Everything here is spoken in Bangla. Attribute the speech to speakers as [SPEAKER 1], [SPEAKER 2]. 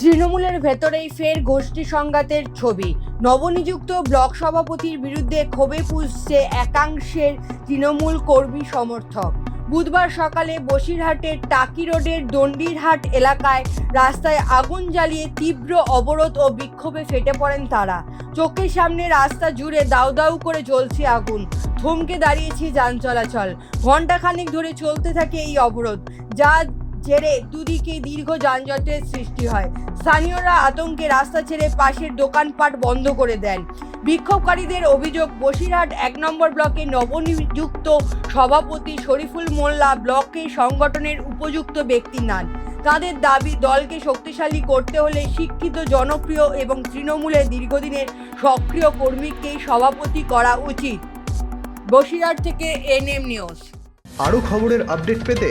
[SPEAKER 1] তৃণমূলের ভেতরেই ফের গোষ্ঠী সংঘাতের ছবি। নবনিযুক্ত ব্লক সভাপতির বিরুদ্ধে ক্ষোভে পুষছে একাংশের তৃণমূল কর্মী সমর্থক। বুধবার সকালে বসিরহাটের টাকি রোডের দণ্ডিরহাট এলাকায় রাস্তায় আগুন জ্বালিয়ে তীব্র অবরোধ ও বিক্ষোভে ফেটে পড়েন তারা। চোখের সামনে রাস্তা জুড়ে দাউ দাউ করে জ্বলছে আগুন। থমকে দাঁড়িয়েছে যান চলাচল। ঘণ্টাখানেক ধরে চলতে থাকে এই অবরোধ, যা জেরে দুদিকে দীর্ঘ যানজটের সৃষ্টি হয়। স্থানীয়রা আতঙ্কে রাস্তা ছেড়ে পাশের দোকানপাট বন্ধ করে দেন। বিক্ষোভকারীদের অভিযোগ, বসিরহাট এক নম্বর ব্লকে নবনিযুক্ত সভাপতি শরীফুল মোল্লা ব্লকে সংগঠনের উপযুক্ত ব্যক্তি নন। তাদের দাবি, দলকে শক্তিশালী করতে হলে শিক্ষিত, জনপ্রিয় এবং তৃণমূলের দীর্ঘদিনের সক্রিয় কর্মীকেই সভাপতি করা উচিত। বসিরহাট থেকে এনএম নিউজ।
[SPEAKER 2] আরও খবরের আপডেট পেতে